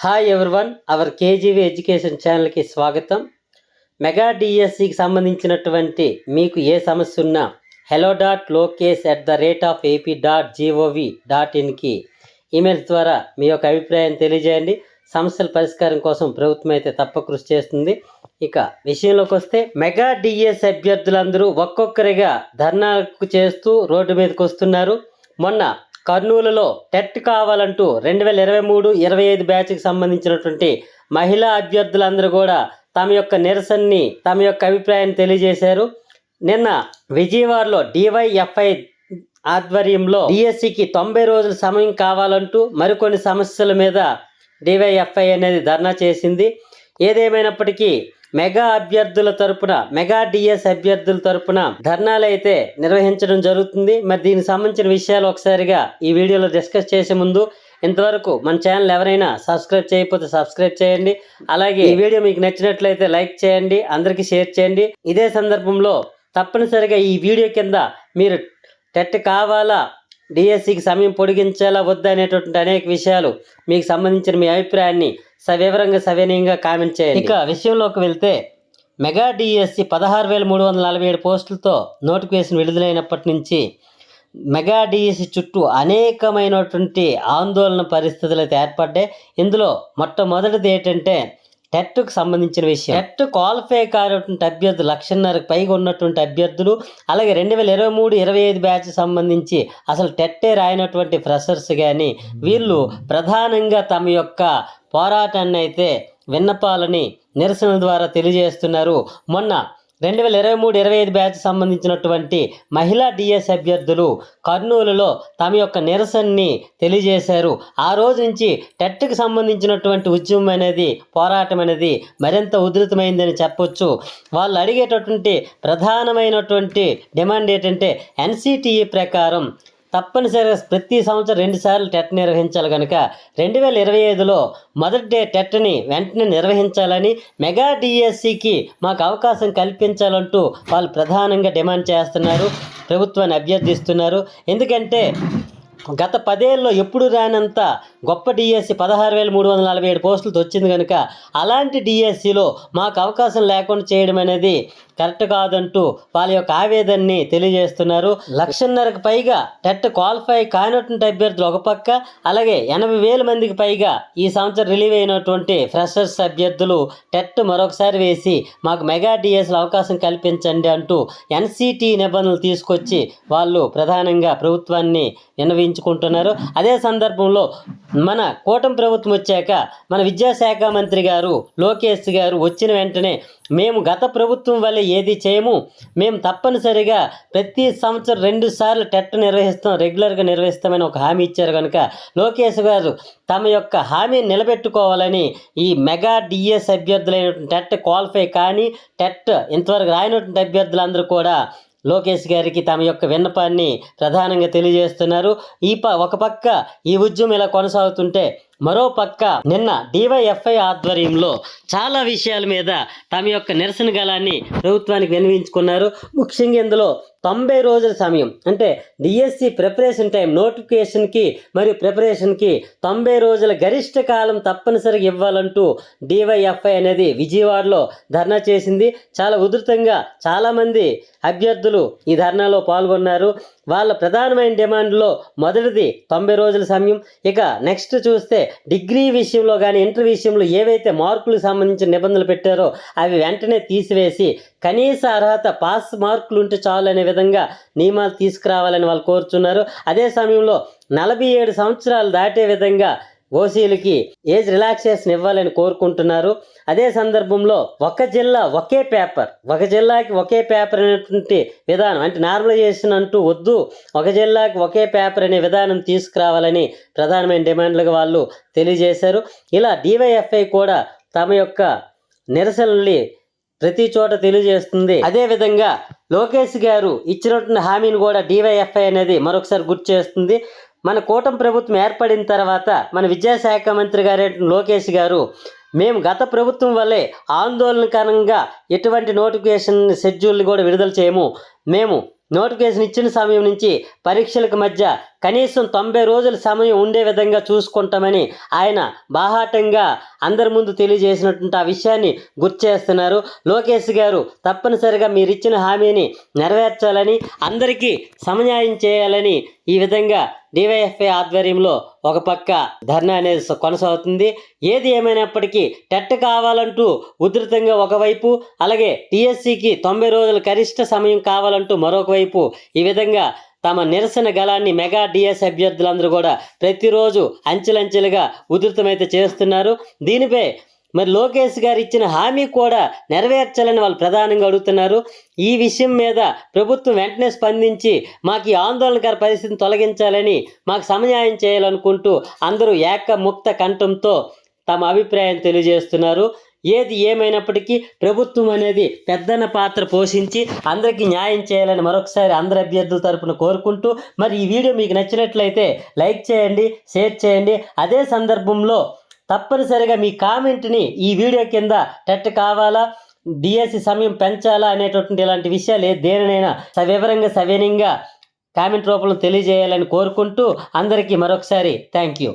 Hi everyone our KGV education ఛానల్కి స్వాగతం. Mega డిఎస్సికి సంబంధించినటువంటి మీకు ఏ సమస్య ఉన్నా hello dot Lokesh at the rate of AP dot GOV dot ఇన్కి emails ద్వారా మీ యొక్క అభిప్రాయం తెలియజేయండి. సమస్యల పరిష్కారం కోసం ప్రభుత్వం అయితే తప్ప కృషి చేస్తుంది. ఇక విషయంలోకి వస్తే మెగా డిఎస్ అభ్యర్థులందరూ ఒక్కొక్కరిగా ధర్నాకు చేస్తూ రోడ్డు మీదకి వస్తున్నారు. మొన్న కర్నూలులో టెట్ కావాలంటూ రెండు వేల ఇరవై మూడు ఇరవై ఐదు బ్యాచ్కి సంబంధించినటువంటి మహిళా అభ్యర్థులందరూ కూడా తమ యొక్క నిరసనని తమ యొక్క అభిప్రాయాన్ని తెలియజేశారు. నిన్న విజయవాడలో డివైఎఫ్ఐ ఆధ్వర్యంలో డిఎస్సికి తొంభై రోజుల సమయం కావాలంటూ మరికొన్ని సమస్యల మీద డివైఎఫ్ఐ అనేది ధర్నా చేసింది. ఏదేమైనప్పటికీ మెగా అభ్యర్థుల తరపున మెగా డిఎస్ అభ్యర్థుల తరపున ధర్నాలు అయితే నిర్వహించడం జరుగుతుంది. మరి దీనికి సంబంధించిన విషయాలు ఒకసారిగా ఈ వీడియోలో డిస్కస్ చేసే ముందు ఇంతవరకు మన ఛానల్ ఎవరైనా సబ్స్క్రైబ్ చేయకపోతే సబ్స్క్రైబ్ చేయండి. అలాగే ఈ వీడియో మీకు నచ్చినట్లయితే లైక్ చేయండి అందరికీ షేర్ చేయండి. ఇదే సందర్భంలో తప్పనిసరిగా ఈ వీడియో కింద మీరు టెట్ కావాలా డిఎస్సికి సమయం పొడిగించాలా వద్దా అనేటువంటి అనేక విషయాలు మీకు సంబంధించిన మీ అభిప్రాయాన్ని సవివరంగా సవినీయంగా కామెంట్ చేయండి. ఇక విషయంలోకి వెళ్తే మెగా డిఎస్సి పదహారు వేల మూడు వందల నలభై ఏడు పోస్టులతో నోటిఫికేషన్ విడుదలైనప్పటి నుంచి మెగా డిఎస్సి చుట్టూ అనేకమైనటువంటి ఆందోళన పరిస్థితులు అయితే ఏర్పడ్డాయి. ఇందులో మొట్టమొదటిది ఏంటంటే టెట్కు సంబంధించిన విషయం. టెట్ క్వాలిఫై కానటువంటి అభ్యర్థులు లక్షన్నరకు పైగా ఉన్నటువంటి అభ్యర్థులు అలాగే రెండు వేల ఇరవై మూడు ఇరవై ఐదు బ్యాచ్ సంబంధించి అసలు టెట్టే రాయనటువంటి ఫ్రెషర్స్ కానీ వీళ్ళు ప్రధానంగా తమ యొక్క పోరాటాన్ని అయితే విన్నపాలని నిరసన ద్వారా తెలియజేస్తున్నారు. మొన్న రెండు వేల ఇరవై మూడు ఇరవై ఐదు బ్యాచ్ సంబంధించినటువంటి మహిళా డిఎస్ అభ్యర్థులు కర్నూలులో తమ యొక్క నిరసనని తెలియజేశారు. ఆ రోజు నుంచి టెట్కి సంబంధించినటువంటి ఉద్యమం అనేది పోరాటం అనేది మరింత ఉధృతమైందని చెప్పొచ్చు. వాళ్ళు అడిగేటటువంటి ప్రధానమైనటువంటి డిమాండ్ ఏంటంటే ఎన్సిటిఈ ప్రకారం తప్పనిసరిగా ప్రతి సంవత్సరం రెండుసార్లు టెట్ నిర్వహించాలి కనుక రెండు వేల ఇరవై ఐదులో మొదటి డే టెట్ని వెంటనే నిర్వహించాలని మెగా డిఎస్సికి మాకు అవకాశం కల్పించాలంటూ వాళ్ళు ప్రధానంగా డిమాండ్ చేస్తున్నారు ప్రభుత్వాన్ని అభ్యర్థిస్తున్నారు. ఎందుకంటే గత పదేళ్ళలో ఎప్పుడు రానంత గొప్ప డిఎస్సి పదహారు వేల మూడు వందల నలభై ఏడు పోస్టులతో వచ్చింది కనుక అలాంటి డిఎస్సిలో మాకు అవకాశం లేకుండా చేయడం అనేది కరెక్ట్ కాదంటూ వాళ్ళ యొక్క ఆవేదనని తెలియజేస్తున్నారు. లక్షన్నరకు పైగా టెట్ క్వాలిఫై కానటువంటి అభ్యర్థులు ఒక పక్క అలాగే ఎనభై వేల మందికి పైగా ఈ సంవత్సరం రిలీవ్ అయినటువంటి ఫ్రెషర్స్ అభ్యర్థులు టెట్ మరొకసారి వేసి మాకు మెగా డిఎస్లో అవకాశం కల్పించండి అంటూ ఎన్సిటి నిబంధనలు తీసుకొచ్చి వాళ్ళు ప్రధానంగా ప్రభుత్వాన్ని విన్నవించుకుంటున్నారు. అదే సందర్భంలో మన కూటమి ప్రభుత్వం వచ్చాక మన విద్యాశాఖ మంత్రి గారు లోకేష్ గారు వచ్చిన వెంటనే మేము గత ప్రభుత్వం వల్ల ఏది చేయము మేము తప్పనిసరిగా ప్రతి సంవత్సరం రెండు సార్లు టెట్ నిర్వహిస్తాం రెగ్యులర్గా నిర్వహిస్తామని ఒక హామీ ఇచ్చారు కనుక లోకేష్ గారు తమ యొక్క హామీని నిలబెట్టుకోవాలని ఈ మెగా డిఎస్ అభ్యర్థులైనటువంటి టెట్ క్వాలిఫై కానీ టెట్ ఇంతవరకు రాయినటువంటి అభ్యర్థులందరూ కూడా లోకేష్ గారికి తమ యొక్క విన్నపాన్ని ప్రధానంగా తెలియజేస్తున్నారు. ఈ ప ఒక పక్క ఈ ఉద్యమం ఇలా కొనసాగుతుంటే మరో పక్క నిన్న డివైఎఫ్ఐ ఆధ్వర్యంలో చాలా విషయాల మీద తమ యొక్క నిరసన గలాన్ని ప్రభుత్వానికి వినిపించుకున్నారు ముఖ్యంగా ఇందులో తొంభై రోజుల సమయం అంటే డిఎస్సి ప్రిపరేషన్ టైం నోటిఫికేషన్కి మరియు ప్రిపరేషన్కి తొంభై రోజుల గరిష్ట కాలం తప్పనిసరిగా ఇవ్వాలంటూ డివైఎఫ్ఐ అనేది విజయవాడలో ధర్నా చేసింది. చాలా ఉధృతంగా చాలామంది అభ్యర్థులు ఈ ధర్నాలో పాల్గొన్నారు. వాళ్ళ ప్రధానమైన డిమాండ్లో మొదటిది తొంభై రోజుల సమయం. ఇక నెక్స్ట్ చూస్తే డిగ్రీ విషయంలో కానీ ఇంటర్ విషయంలో ఏవైతే మార్కులకు సంబంధించిన నిబంధనలు పెట్టారో అవి వెంటనే తీసివేసి కనీస అర్హత పాస్ మార్కులు ఉంటే చాలు అనే విధంగా నియమాలు తీసుకురావాలని వాళ్ళు కోరుతున్నారు అదే సమయంలో నలభై ఏడు సంవత్సరాలు దాటే విధంగా ఓసీలకి ఏజ్ రిలాక్సేషన్ ఇవ్వాలని కోరుకుంటున్నారు. అదే సందర్భంలో ఒక జిల్లా ఒకే పేపర్ ఒక జిల్లాకి ఒకే పేపర్ అనేటువంటి విధానం అంటే నార్మలైజేషన్ అంటూ వద్దు ఒక జిల్లాకి ఒకే పేపర్ అనే విధానం తీసుకురావాలని ప్రధానమైన డిమాండ్లుగా వాళ్ళు తెలియజేశారు. ఇలా డివైఎఫ్ఐ కూడా తమ యొక్క నిరసనల్ని ప్రతి చోట తెలియజేస్తుంది. అదే విధంగా లోకేష్ గారు ఇచ్చినటువంటి హామీని కూడా డివైఎఫ్ఐ అనేది మరొకసారి గుర్తు చేస్తుంది. మన కూటమి ప్రభుత్వం ఏర్పడిన తర్వాత మన విద్యాశాఖ మంత్రి గారు లోకేష్ గారు మేము గత ప్రభుత్వం వల్లే ఆందోళనకరంగా ఎటువంటి నోటిఫికేషన్ షెడ్యూల్ని కూడా విడుదల చేయము. మేము నోటిఫికేషన్ ఇచ్చిన సమయం నుంచి పరీక్షలకు మధ్య కనీసం తొంభై రోజుల సమయం ఉండే విధంగా చూసుకుంటామని ఆయన బాహాటంగా అందరి ముందు తెలియజేసినటువంటి ఆ విషయాన్ని గుర్తు చేస్తున్నారు. లోకేష్ గారు తప్పనిసరిగా మీరు ఇచ్చిన హామీని నెరవేర్చాలని అందరికీ సమన్యాయం చేయాలని ఈ విధంగా డివైఎఫ్ఐ ఆధ్వర్యంలో ఒక పక్క ధర్నా అనేది కొనసాగుతుంది. ఏది ఏమైనప్పటికీ టెట్ కావాలంటూ ఉధృతంగా ఒకవైపు అలాగే టీఎస్సీకి తొంభై రోజుల గరిష్ట సమయం కావాలంటూ మరొక వైపు ఈ విధంగా తమ నిరసన గలాన్ని మెగా డిఎస్ అభ్యర్థులందరూ కూడా ప్రతిరోజు అంచెలంచెలుగా ఉధృతమైతే చేస్తున్నారు. దీనిపై మరి లోకేష్ గారు ఇచ్చిన హామీ కూడా నెరవేర్చాలని వాళ్ళు ప్రధానంగా అడుగుతున్నారు. ఈ విషయం మీద ప్రభుత్వం వెంటనే స్పందించి మాకు ఈ ఆందోళనకర పరిస్థితిని తొలగించాలని మాకు సమన్యాయం చేయాలనుకుంటూ అందరూ ఏక ముక్త కంఠంతో తమ అభిప్రాయం తెలియజేస్తున్నారు. ఏది ఏమైనప్పటికీ ప్రభుత్వం అనేది పెద్దన పాత్ర పోషించి అందరికీ న్యాయం చేయాలని మరొకసారి అందరి అభ్యర్థుల తరపున కోరుకుంటూ మరి ఈ వీడియో మీకు నచ్చినట్లయితే లైక్ చేయండి షేర్ చేయండి. అదే సందర్భంలో తప్పనిసరిగా మీ కామెంట్ని ఈ వీడియో కింద టెట్ కావాలా? డిఎస్సి సమయం పెంచాలా? అనేటటువంటి ఇలాంటి విషయాలు దేనినైనా సవివరంగా సవినయంగా కామెంట్ రూపంలో తెలియజేయాలని కోరుకుంటూ అందరికీ మరొకసారి థ్యాంక్ యూ